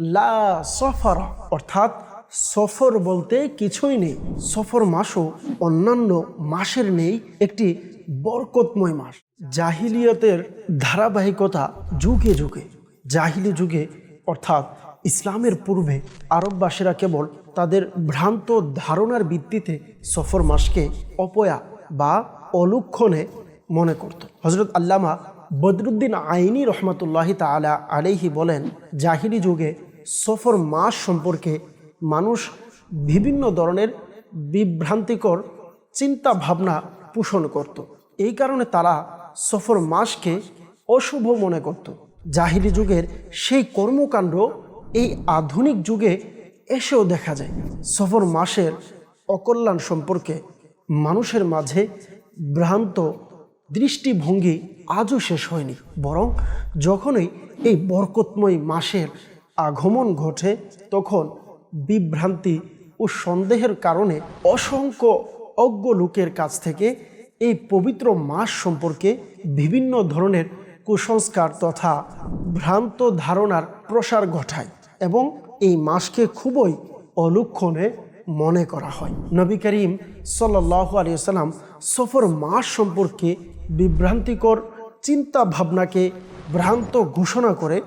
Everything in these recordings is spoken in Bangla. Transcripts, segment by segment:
লা সফর, অর্থাৎ সফর বলতে কিছুই নেই। সফর মাসও অন্যান্য মাসের নেই, একটি বরকতময় মাস। জাহিলিয়তের ধারাবাহিকতা যুগে যুগে। জাহিলি যুগে, অর্থাৎ ইসলামের পূর্বে, আরববাসীরা কেবল তাদের ভ্রান্ত ধারণার ভিত্তিতে সফর মাসকে অপয়া বা অলুক্ষণে মনে করত। হজরত আল্লামা বদরুদ্দিন আইনি রহমতুল্লাহি তালা আলাইহি বলেন, জাহিলি যুগে সফর মাস সম্পর্কে মানুষ বিভিন্ন ধরনের বিভ্রান্তিকর চিন্তা ভাবনা পোষণ করত। এই কারণে তারা সফর মাসকে অশুভ মনে করত। জাহিরি যুগের সেই কর্মকাণ্ড এই আধুনিক যুগে এসেও দেখা যায়। সফর মাসের অকল্যাণ সম্পর্কে মানুষের মাঝে ভ্রান্ত দৃষ্টিভঙ্গি আজও শেষ হয়নি। বরং যখনই এই বরকতময় মাসের আগমন ঘটে তখন বিভ্রান্তি ও সন্দেহের কারণে অসংখ্য অজ্ঞ লোকের কাছ থেকে এই পবিত্র মাস সম্পর্কে বিভিন্ন ধরনের কুসংস্কার তথা ভ্রান্ত ধারণার প্রসার ঘটায় এবং এই মাসকে খুবই অলুক্ষণে মনে করা হয়। নবী করিম সাল্লাহ আলিয়াল্লাম সফর মাস সম্পর্কে বিভ্রান্তিকর চিন্তা ভাবনাকে ভ্রান্ত ঘোষণা করে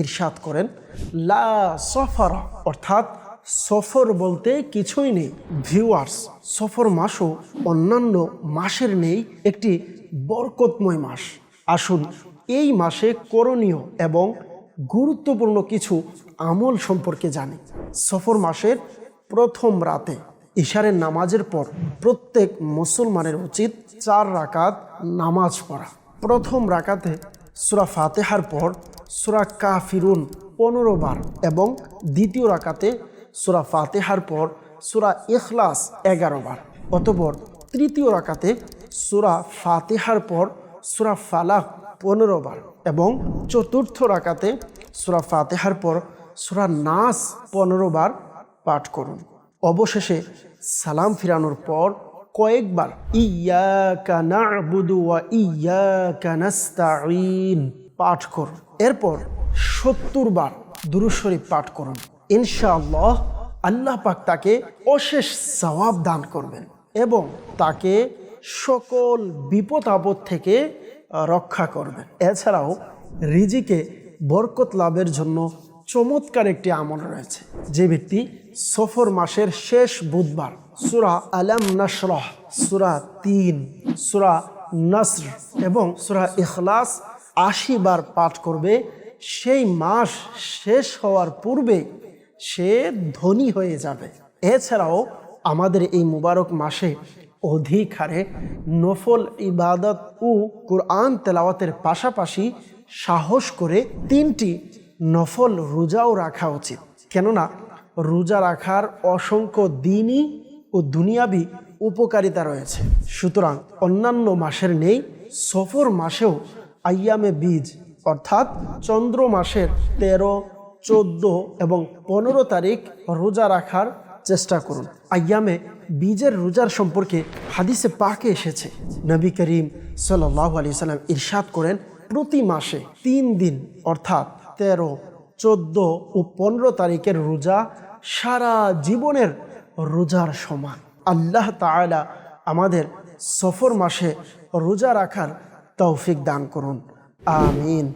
ইরশাদ করেন। লা সফর, অর্থাৎ সফর বলতে কিছুই নেই। ভিউয়ার্স, সফর মাসও অন্যান্য মাসের নেই, একটি বরকতময় মাস। আসুন, এই মাসে করণীয় এবং গুরুত্বপূর্ণ কিছু আমল সম্পর্কে জানি। সফর মাসের প্রথম রাতে, ইশারের নামাজের পর প্রত্যেক মুসলমানের উচিত চার রাকাত নামাজ পড়া। প্রথম রাকাতে সুরা ফাতেহার পর সুরা কাফিরুন পনেরো বার এবং দ্বিতীয় রাকাতে সুরা ফাতেহার পর সুরা ইখলাস এগারো বার। অতপর তৃতীয় রাকাতে সুরা ফাতেহার পর সুরা ফালাক পনেরো বার এবং চতুর্থ রাকাতে সুরা ফাতেহার পর সুরা নাস পনেরো বার পাঠ করুন। অবশেষে সালাম ফিরানোর পর কয়েকবার ইয়াকা না'বুদু ওয়া ইয়াকা নাস্তাঈন পাঠ করুন। এরপর সত্তর বার দুরূদ শরীফ পাঠ করুন। ইনশাআল্লাহ আল্লাহ পাক তাকে অশেষ সওয়াব দান করবেন এবং তাকে সকল বিপদ আপদ থেকে রক্ষা করবেন। এছাড়াও রিজিকে বরকত লাভের জন্য চমৎকার একটি আমল রয়েছে। যে ব্যক্তি সফর মাসের শেষ বুধবার, সুরা আলাম নাসরহ সুরা তিন, সুরা নাসর এবং সুরা ইখলাস আশি বার পাঠ করবে। সেই মাস শেষ হওয়ার পূর্বে সে ধনী হয়ে যাবে। এছাড়াও আমাদের এই মুবারক মাসে অধিক হারে নফল ইবাদত ও কোরআন তেলাওয়াতের পাশাপাশি সাহস করে তিনটি নফল রোজাও রাখা উচিত। কেননা, রোজা রাখার অসংখ্য দিনই ও দুনিয়াবি উপকারিতা রয়েছে। সুতরাং অন্যান্য মাসের নেই, সফর মাসেও আইয়ামে বীজ, অর্থাৎ চন্দ্র মাসের তেরো, চোদ্দ এবং পনেরো তারিখ রোজা রাখার চেষ্টা করুন। আয়ামে বীজের রোজার সম্পর্কে হাদিসে পাকে এসেছে। নবী করিম সাল্লাহ আলি সাল্লাম ইরশাদ করেন, প্রতি মাসে তিন দিন, অর্থাৎ তেরো, চোদ্দ ও পনেরো তারিখের রোজা সারা জীবনের রোজার সমান। আল্লাহ তালা আমাদের সফর মাসে রোজা রাখার তৌফিক দান করুন। আমিন।